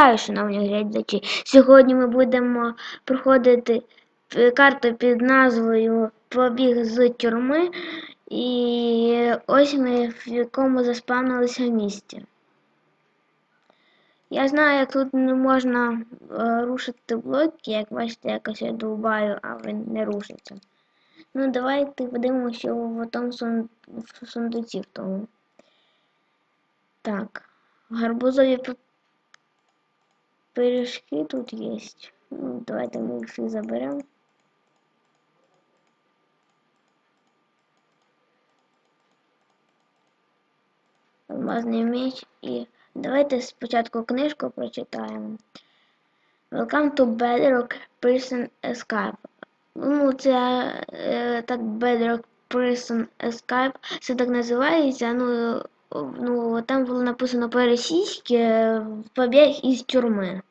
Вітаю, шановні глядачі! Сьогодні ми будемо проходити е, карту під назвою Побіг з тюрми. І ось ми в якому заспавнилися місці. Я знаю, як тут не можна е, рушити блоки, як бачите, якось я довбаю, а він не рушиться. Ну, давайте подивимося, в тому сундуці в тому. Так, гарбузові пиріжки тут є. Ну, давайте ми їх всі заберемо. Меч і давайте спочатку книжку прочитаємо. Welcome to Bedrock Prison Escape. Ну, це е, так Bedrock Prison Escape. Це так називається. Ну, ну там було написано по-російськи побіг із тюрми.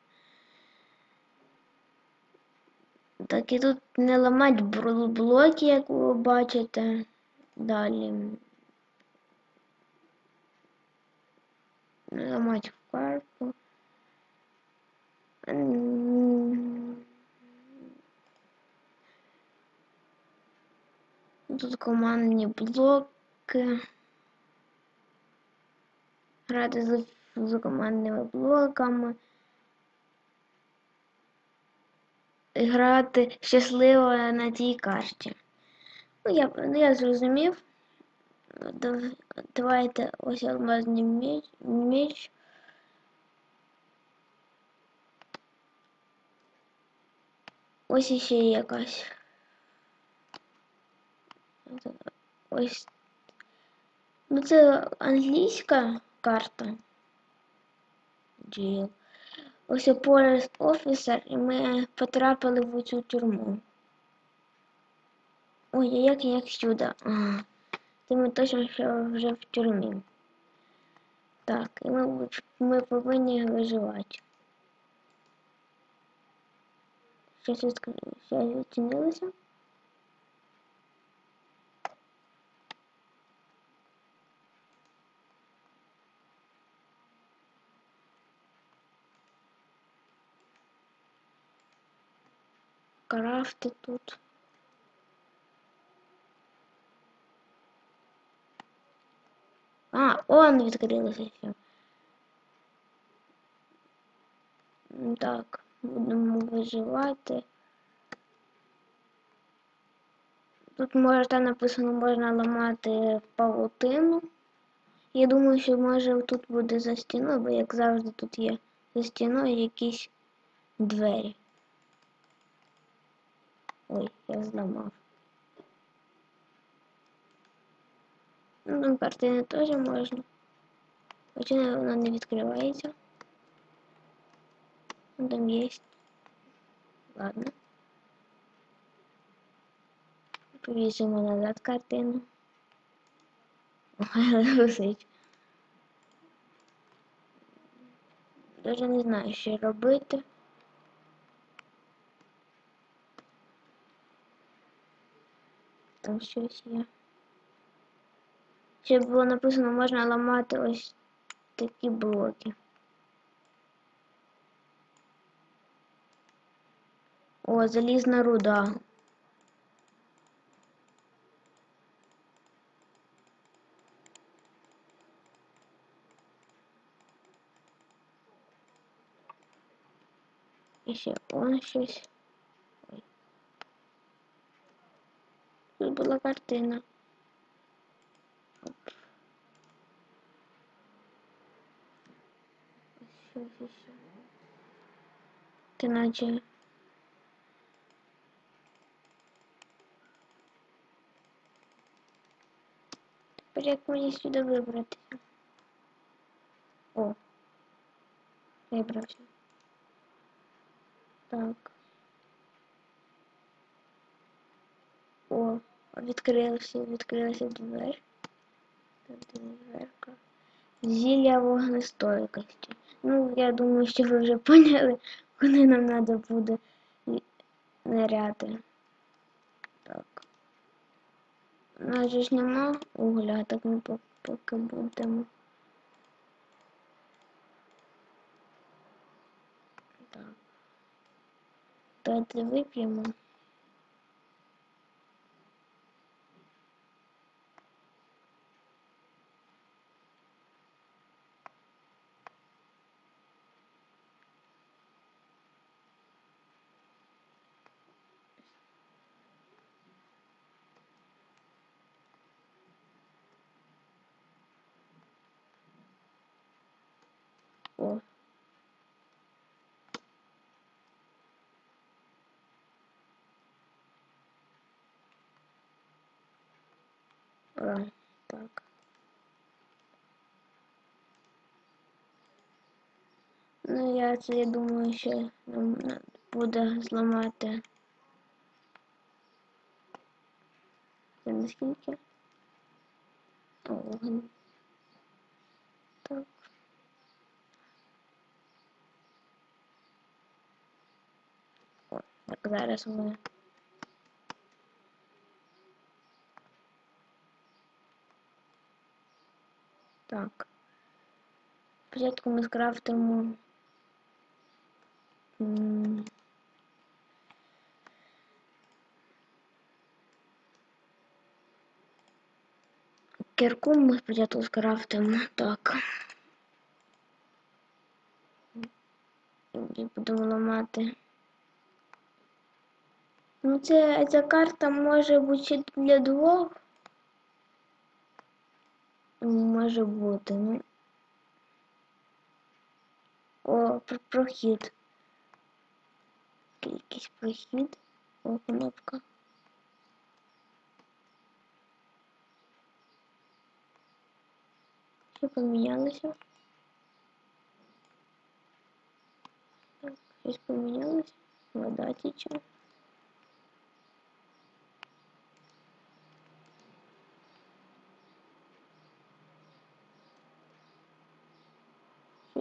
Так і тут не ламать блоки, як ви бачите. Далі. Не ламать карту. Тут командні блоки. Грати з, з командними блоками. Грати щасливо на тій карті. Ну, я, ну, я зрозумів. Давайте ось алмазний меч. меч. Ось іще якась. Ось. Ну це англійська карта. Джіл. Ось Forest Officer, і ми потрапили в цю тюрму. Ой, як як сюди? Ага. Це ми точно що вже в тюрмі. Так, і ми, ми повинні виживати. Щось відкрили, щось відчинилося. Крафти тут. А, он відкрилося все. Так, будемо виживати. Тут може там написано, можна ламати павутину. Я думаю, що може тут буде за стіною, бо як завжди тут є за стіною якісь двері. Ой, я зламав. Ну, там картини теж можна. Хоча вона не відкривається. Ну, там є. Ладно. Повісимо назад картину. Ой, висить. Даже не знаю, що робити. Там щось є. Ще було написано, можна ламати ось такі блоки. О, залізна руда. І ще он щось. Тут була картина. Оп. Щось ще. Ти наче. Тепер як мені сюди вибратися? О. Вибрався. Так. О, відкрилася, відкрилася двері. Тут дверка. Зілля вогнестойкості. Ну, я думаю, що ви вже поняли, куди нам треба буде ниряти. Так. У нас же ж нема угля, так ми поки будемо. Так. Давайте вип'ємо. О. А, так. Ну, я я думаю, на- буде зламати. Це наскільки? О, зараз ми. Так. Спочатку ми скрафтимо. Кірку ми спочатку скрафтимо. Так. І будемо ламати. Ну, це, ця карта може бути ще для двох. Може бути, ну. О, про- прохід. Якийсь прохід. О, кнопка. Що помінялося? Так, щось помінялося. Вода тече.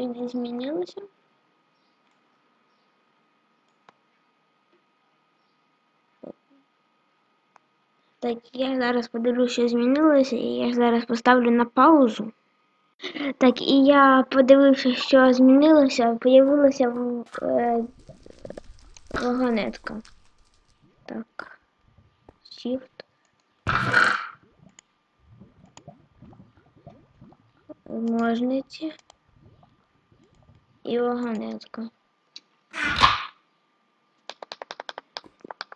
Не змінилося? Так, я зараз подивлюсь, що змінилося, і я зараз поставлю на паузу. Так, і я подивився, що змінилося, появилася е, вагонетка. Так. Shift. Ножниці. І вагонетка.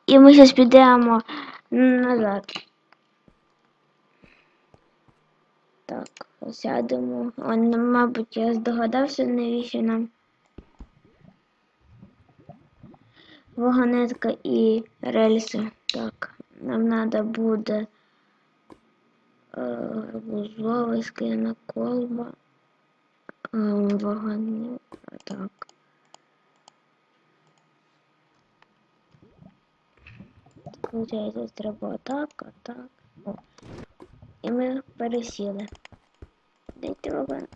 І ми зараз підемо назад. Так, сядемо. Он, мабуть, я здогадався, навіщо нам вагонетка і рельси. Так, нам треба буде е, вузлова скляна колба. Е, вагон. Так. Получається, треба так, а так. О. І ми пересіли. Дайте вагон.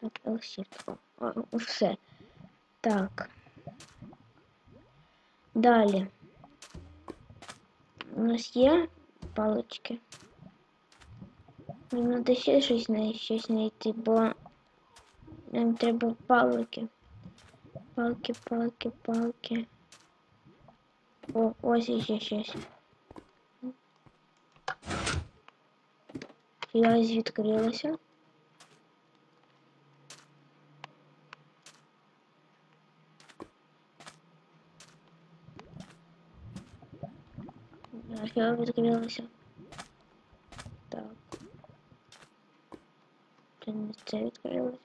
Так, L-shift. О, о, все. Так. Далі. У нас є палички. Нам треба ще щось знайти, щось знайти, бо нам треба палки. Палки, палки, палки. О, ось іще щось. Щось відкрилося. Що відкрилося? Так. Це не це відкрилося.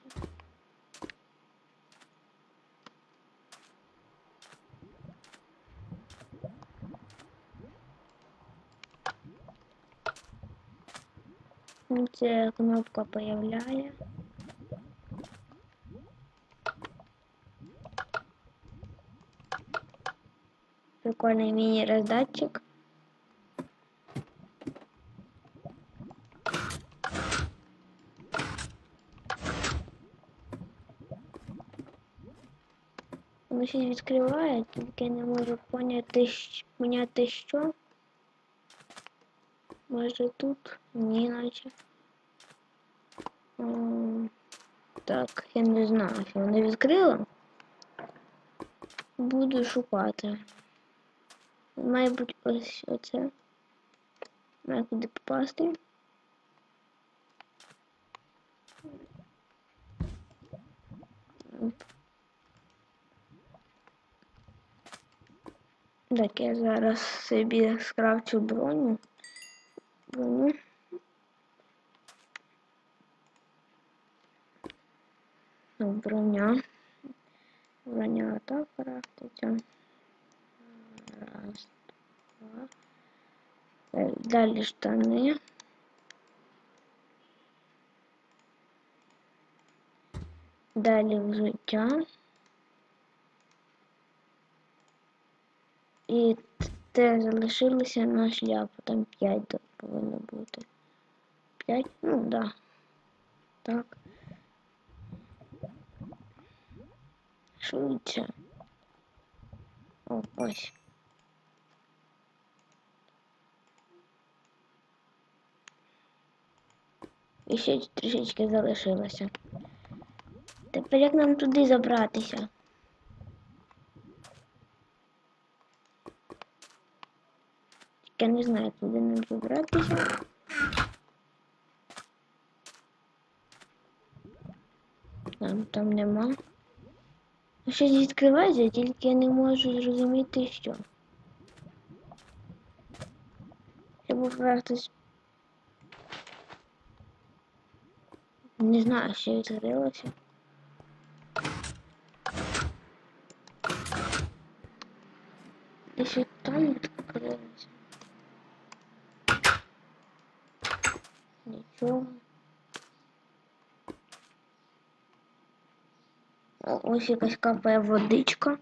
Ну, Це кнопка появляє. Прикольний міні-роздатчик. Воно щось відкриває, тільки я не можу поняти, поняти що. Може тут? Ні, наче. Так, я не знаю, що воно відкрило. буду шукати. Має бути ось оце. Має куди попасти. Так, я зараз собі скрафчу броню. Броню. Ну, броня. Броня так крафтиться. Раз, два. Е, Далі штани. Далі взуття. І т- те залишилося на шляпу. Там 5 повинно бути. 5? Ну, да. Так. Швидше. О, ось. І ще трішечки залишилося. Тепер як нам туди забратися? Я не знаю, куди нам забратися. Там, там нема. Щось відкривається, тільки я не можу зрозуміти, що. Щоб хтось. Не знаю, що відкрилося. Десь от там відкрилося. Нічого. ось якась капає водичка.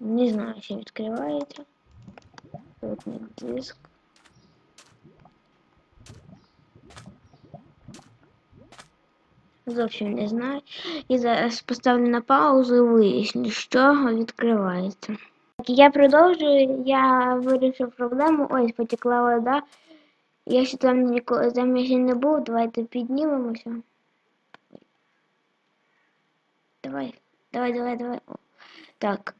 Не знаю, що відкривається. Тут не диск. Зовсім не знаю. І зараз поставлю на паузу і виясню, що відкривається. Я продовжую, я вирішив проблему. Ось потекла вода. Я ще там ніколи там я ще не був, давайте піднімемося. Давай, давай, давай, давай. О, Так.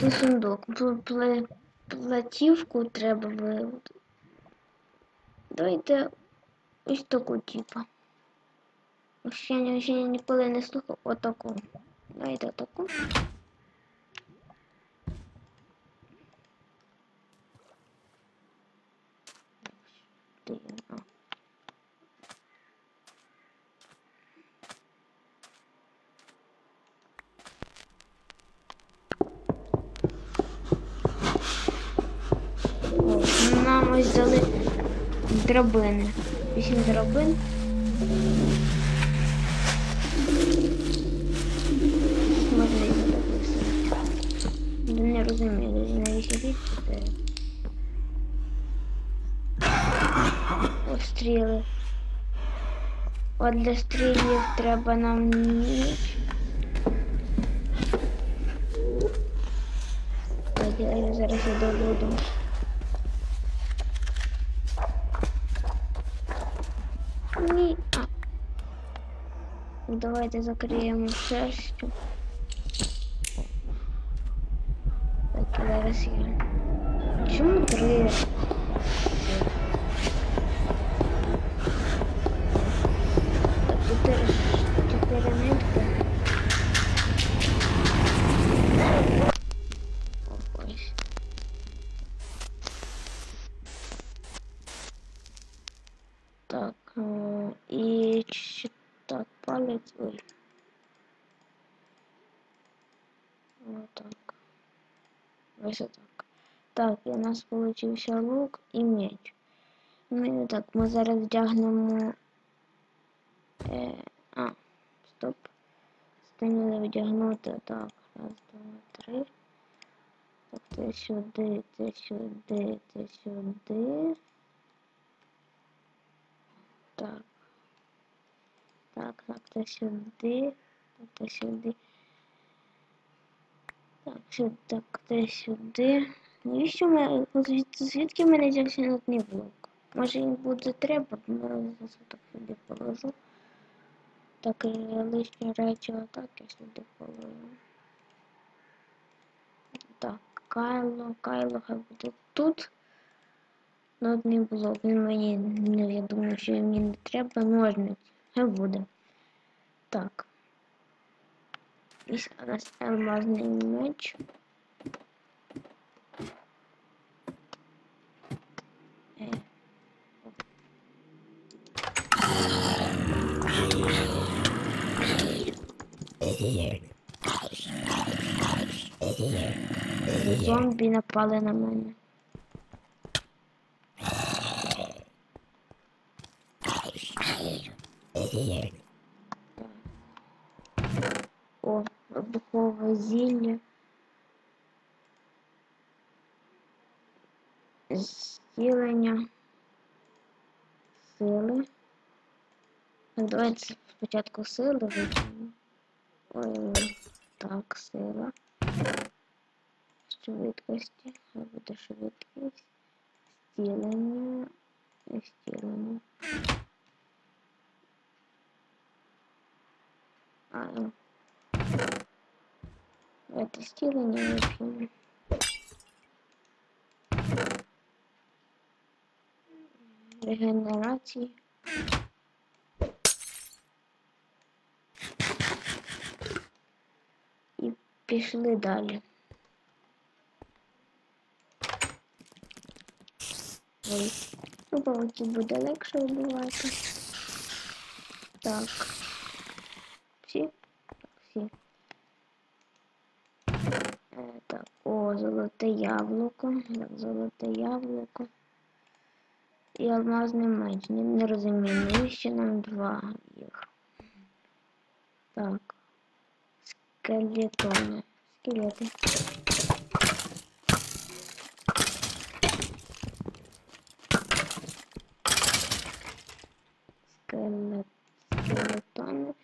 Це сундук. Пле- платівку треба вивести. Давайте ось таку типу. Ще, ще ніколи не слухав отаку. Давайте таку. Дивно. О, Ось дали драбини. Вісім драбин. Можна їх так висунути. Ну, Не розумію, навіщо це. Постріли. От для стрілів треба нам ніч. Я зараз я добуду. Ні. А. Давайте закриємо все, Так, Ой. Вот так. Ось так. Так, і у нас получився лук і меч. Ми так, ми зараз вдягнемо. Е, а, стоп. Станіли вдягнути. Так, раз, два, три. Так, це сюди, це сюди, це сюди. Так. Так, так, це сюди. Так, це сюди. Так, сюди, так, це сюди. Навіщо ми звідки, звідки в мене взявся нотний блок? Може він буде треба, бо я так сюди положу. Так і лишні речі отак я сюди положу. Так, Кайло, Кайло хай буде тут. Нотний блок. Він мені, ну, я думаю, що мені не треба ножниць. Хай буде. Так. Ось у нас алмазний меч. Е. Зомбі напали на мене. О, вибухове зілля. Зцілення сили. Давайте спочатку сили витягнемо. Ой, так, сила. Швидкості. Буде швидкість. Стілення. Стілення. А, ну. Давайте стілення вип'ємо. Регенерації. І пішли далі. Ой, ну павуки буде легше вбивати. Так. Всі? Так, всі. Е, так, о, золоте яблуко. Так, золоте яблуко. І алмазний меч. Не, не розумію, навіщо нам два їх. Так. Скелетони. Скелети. Скелет. Скелетони.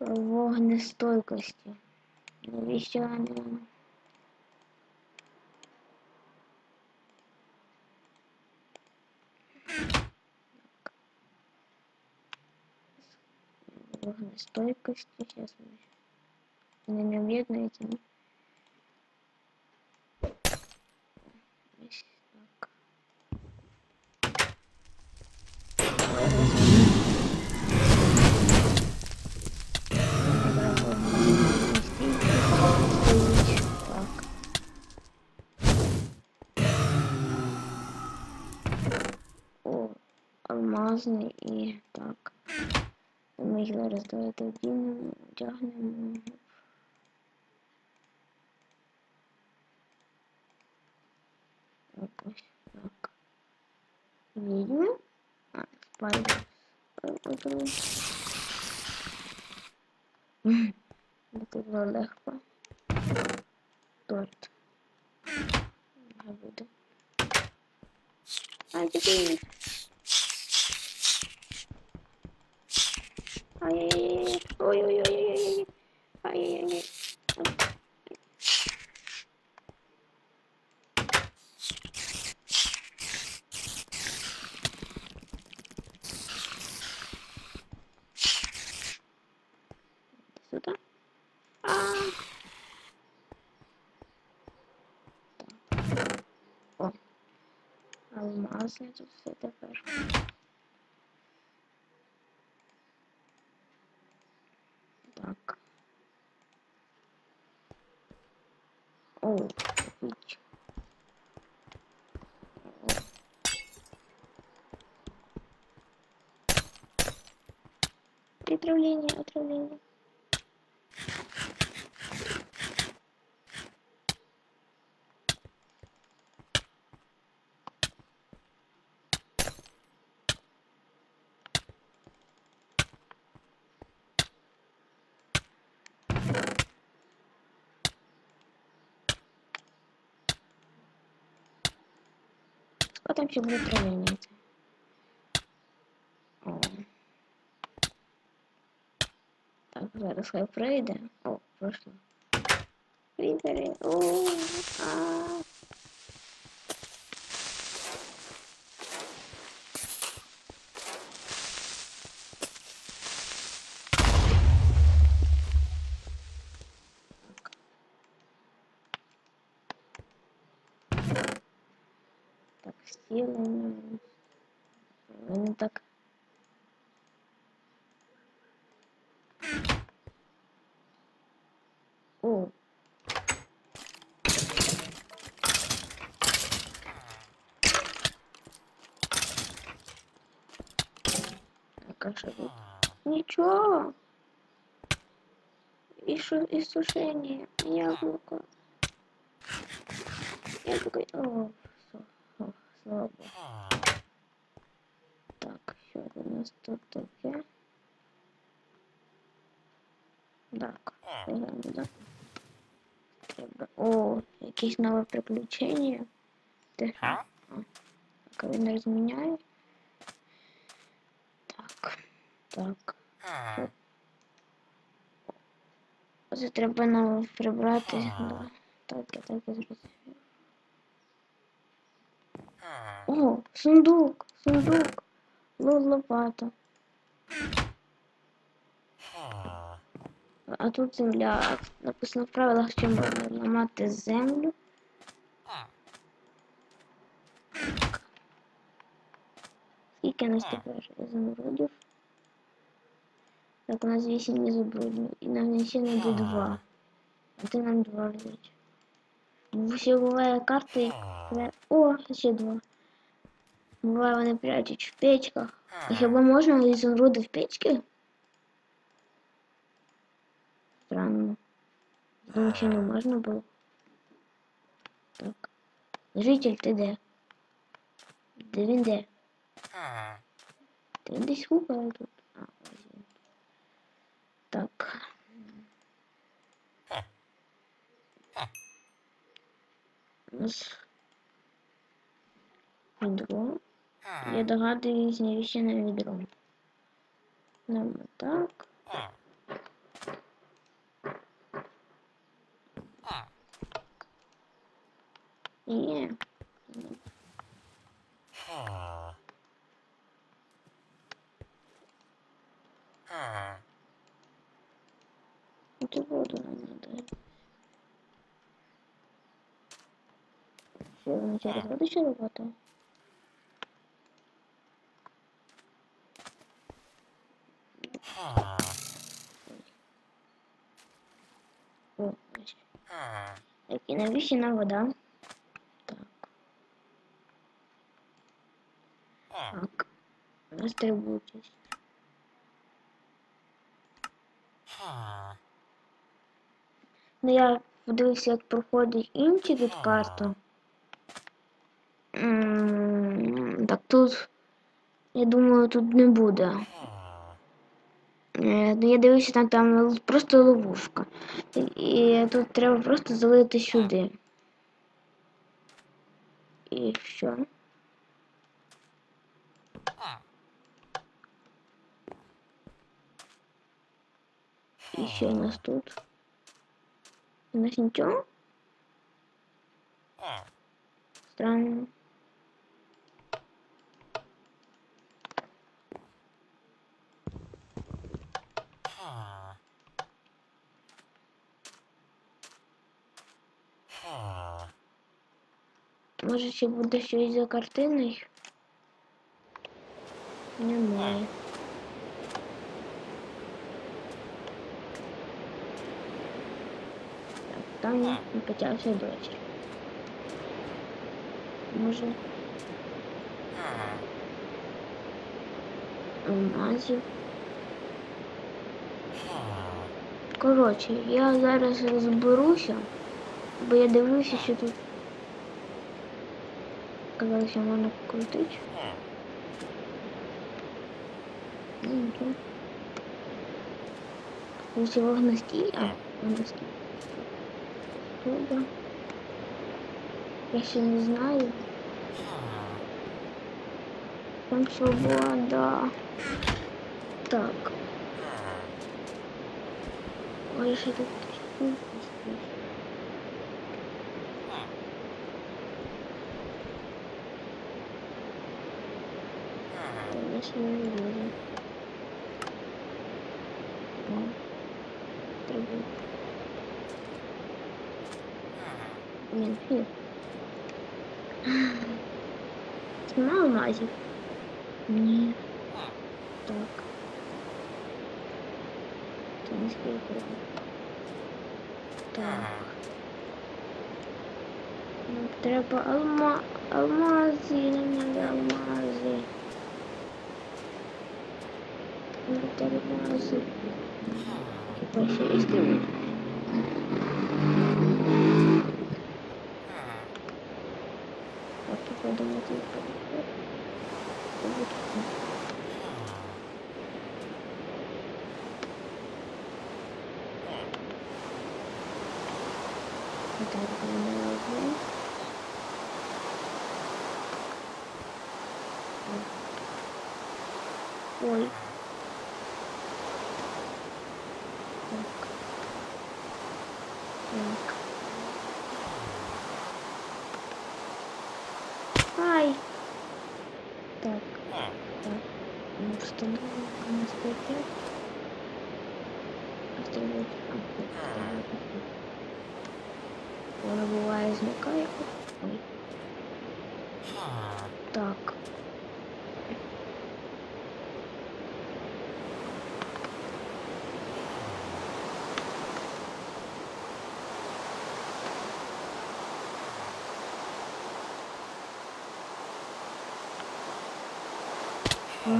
Вогнестойкості. Навіщо вони нам? Вогнестойкості. Сейчас мы Вони не об'єднуються, ні? Алмазний і так. Ми їх зараз давайте одінемо, одягнемо. Якось так. Відьма. А, спайдер. Подруг. Це було легко. Торт. Не буде. Aí. Oi, oi, oi. Отравление, отравление. Що там ще буде отравление? О. Так, зараз хай пройде. О, пройшло. Кріпери. О, а. Стілення. Вони так. О. Так, а що тут? Нічого. І що, і сушення, яблуко. Яблуко, о, все, о, слава Богу. Так, що у нас тут таке? Так, глянемо, да? О, якісь нове приключення. Що? А, розміняє. Так, так. Це треба нам прибрати. Да. Так, я так і зрозумів. О, сундук, сундук. Лол, лопата. А тут земля. Написано в правилах, можна ламати землю. Скільки нас тепер изумрудів? Так, у нас 8 изумрудів. І нам ще надо 2. А ти нам 2 взять. Ще буває карти. О, ще 2. Буває вони прячуть в печках. А хіба можна изумруди в печки? Странно. Що не можна було. Так. Житель, ти де? Де він де? Та він десь гукає тут. А, ось він. Так. У нас відро. Я догадуюсь, навіщо на відро. Нам так. Ні. Эту воду нам надо. Все, он через воду еще работал? О, ось. Так, і навіщо нам вода? Так. Так. Розтрибуйтесь. Ну я подивився, як проходить інші від карту. Так тут, я думаю, тут не буде. Е, Ну я дивився, там, там просто ловушка. І, і тут треба просто залити сюди. І що? І що у нас тут? У нас нічого? Странно. Може ще буде щось за картиною? Немає. Так, там почався дощ. Може. Алмазів. Коротше, я зараз розберуся, бо я дивлюся, що тут. Казалось, що можна покрутити. Ну, нічого. Ось вогнестій, а, вогнестій. Туди. Я ще не знаю. Там свобода. Так. Ой, ще тут. Я ще не вижу. О, Треба. Фу. нема алмазів? Ні. Так. Не скільки. Так. Ну, треба алма... алмази, нам надо алмази. Надо алмази. Типа ще є Так, Так, мы Ой. Так. Так. Ай. Так. Так. Ну, установим на 105. Остановить. Вона буває зникає. Ой. Так. А.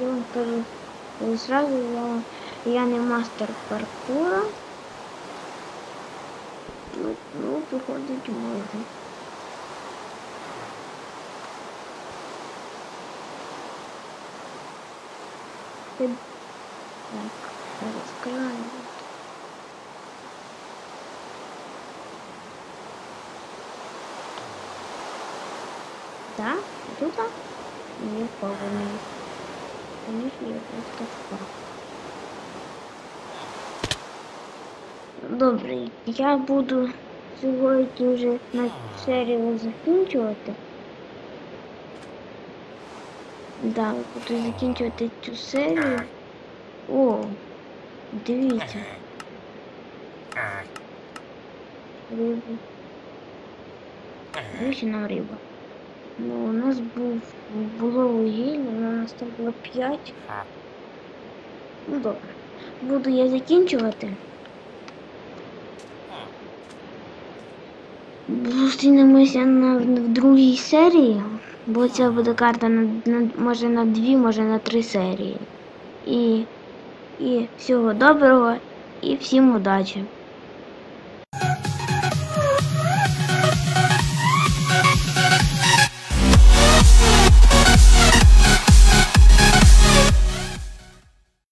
Я вам кажу е, зразу, я, я не мастер паркура. Ну, ну походить можна. Ти- Так, розкриваємо. Да? Тут? Не впевнений. Конечно, я просто. Добре, я буду сьогодні вже на серію закінчувати. Да, буду закінчувати цю серію. О, дивіться. Рибу. Дивіться нам риба. Ну, у нас був було вугілля, у нас там було 5. Ну добре. Буду я закінчувати. Зустрінемося на в другій серії, бо це буде карта на, на може на дві, може на три серії. І, і всього доброго і всім удачі!